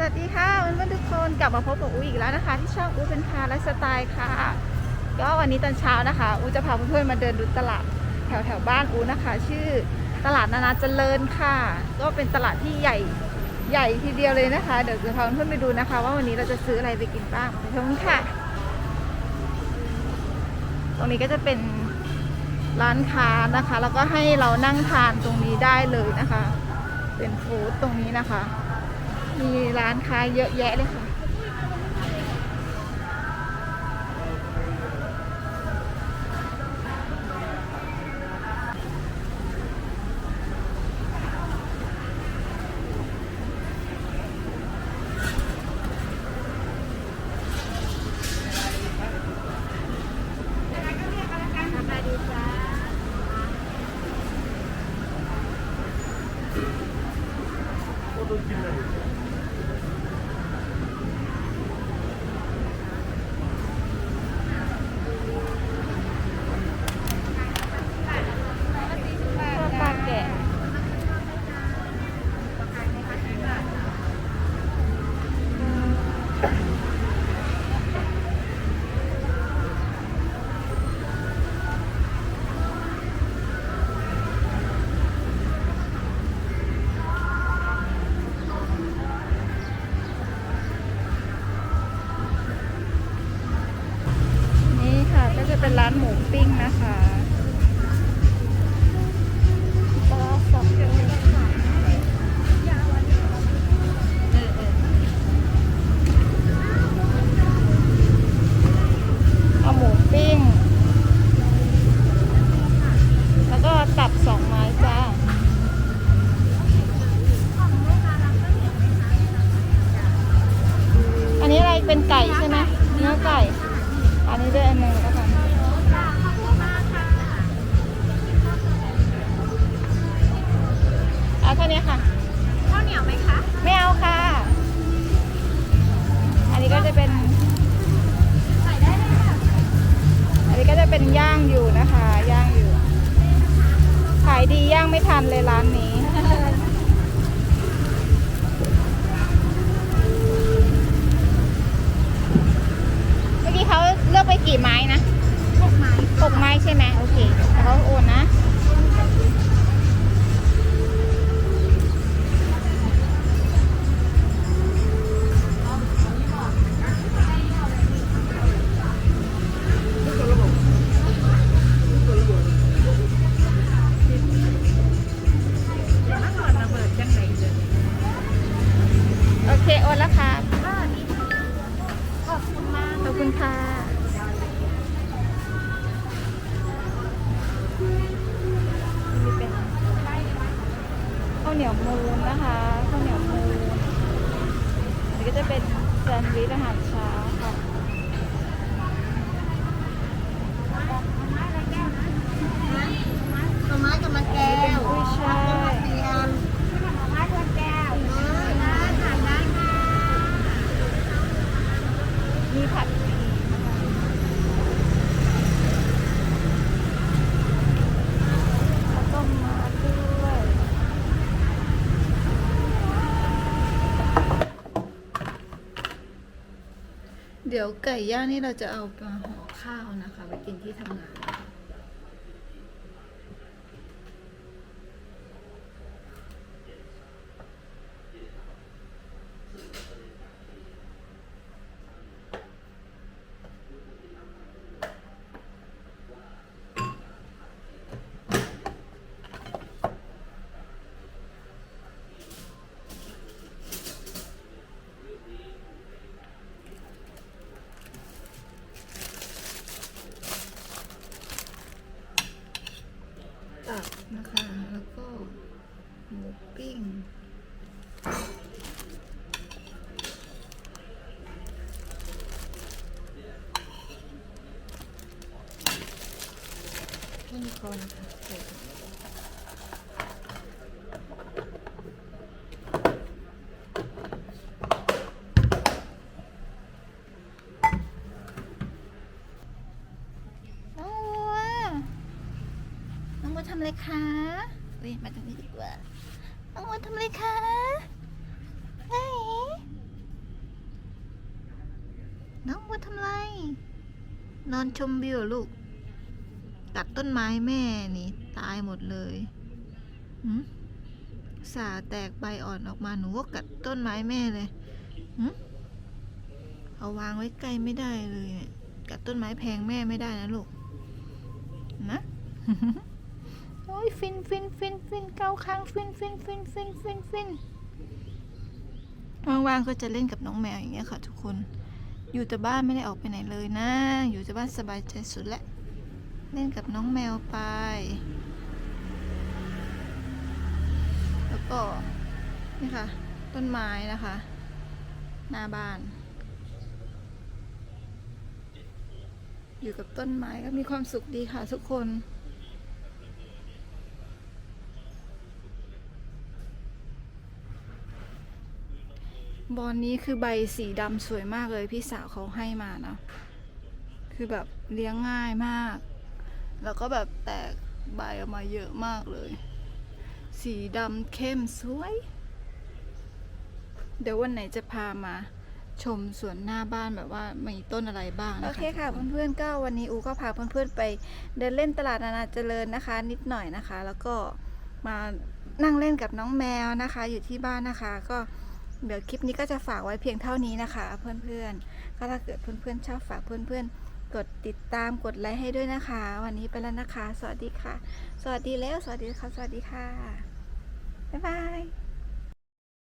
สวัสดีค่ะเพื่อนๆทุกคนกลับมาพบกับอูอีกแล้วนะคะ ที่ช่องอูเป็นคาและสไตล์ค่ะ ก็วันนี้ตอนเช้านะคะอูจะพาเพื่อนๆมาเดินดูตลาดแถวแถวบ้านอูนะคะ ชื่อตลาดนานาเจริญค่ะ ก็เป็นตลาดที่ใหญ่ใหญ่ทีเดียวเลยนะคะ เดี๋ยวจะพาเพื่อนๆไปดูนะคะ ว่าวันนี้เราจะซื้ออะไรไปกินบ้างไปชมค่ะ ตรงนี้ก็จะเป็นร้านค้านะคะ แล้วก็ให้เรานั่งทานตรงนี้ได้เลยนะคะ เป็นฟู้ดตรงนี้นะคะ มีร้านค้าเยอะแยะเลยค่ะ เป็นย่างอยู่นะคะ ย่างอยู่ ขายดีย่างไม่ทันเลยร้านนี้ เมื่อกี้เขาเลือกไปกี่ไม้นะหกไม้หกไม้ใช่ไหมโอเคแต่เขาโอนนะ โอเคโอนแล้วครับอ่านี่ขอบคุณมาก ขอบคุณค่ะ นี่เป็นข้าวเหนียวมูนนะคะ ข้าวเหนียวมูนอันนี้ก็จะเป็นแซนด์วิชอาหารเช้าค่ะ หน่อไม้กับมันแก้ เป็น ว กุ้ยช่าย เตรียมหน่อไม้กับแก้วเออนะทานได้ค่ะ มีผัดหมี่นะคะแล้วก็มาด้วย เดี๋ยวไก่ย่างนี่เราจะเอามาห่อข้าวนะคะ ไปกินที่ทำงาน ตับนะคะ แล้วก็หมูปิ้ง นี่ก่อนค่ะเสร็จน้องวัวน้องวัวทำอะไรคะเฮ้ยมาตรงนี้ดีกว่าน้องวัวทำอะไรคะไหนมาทำไร นอนชมวิวลูก กัดต้นไม้แม่นี่ตายหมดเลยหืมสาแตกใบอ่อนออกมาหนูก็กัดต้นไม้แม่เลยหืมเอาวางไว้ใกล้ไม่ได้เลยเนี่ยกัดต้นไม้แพงแม่ไม่ได้นะลูก นะโอ้ยฟินฟินฟินฟินเกาค้างฟินฟินฟินฟินฟินฟินว่างๆก็จะเล่นกับน้องแมวอย่างเงี้ยค่ะทุกคน อยู่แต่บ้านไม่ได้ออกไปไหนเลยนะ อยู่แต่บ้านสบายใจสุดแล้ว เล่นกับน้องแมวไป แล้วก็นี่ค่ะ ต้นไม้นะคะ หน้าบ้าน อยู่กับต้นไม้ก็มีความสุขดีค่ะทุกคนบอลนี้คือใบสีดำสวยมากเลยพี่สาวเขาให้มานะ คือแบบเลี้ยงง่ายมาก แล้วก็แบบแตกใบออกมาเยอะมากเลย สีดำเข้มสวย เดี๋ยววันไหนจะพามาชมสวนหน้าบ้านแบบว่ามีต้นอะไรบ้างนะคะโอเคค่ะเพื่อนๆก็วันนี้อูก็พาเพื่อนๆไปเดินเล่นตลาดนานาเจริญนะคะ นิดหน่อยนะคะ แล้วก็มานั่งเล่นกับน้องแมวนะคะ อยู่ที่บ้านนะคะ ก็เดี๋ยวคลิปนี้ก็จะฝากไว้เพียงเท่านี้นะคะ เพื่อนๆก็ถ้าเกิดเพื่อนๆชอบฝากเพื่อนๆ กดติดตามกดไลค์ให้ด้วยนะคะ วันนี้ไปแล้วนะคะ สวัสดีค่ะ สวัสดีแล้ว สวัสดีค่ะ สวัสดีค่ะ บ๊ายบาย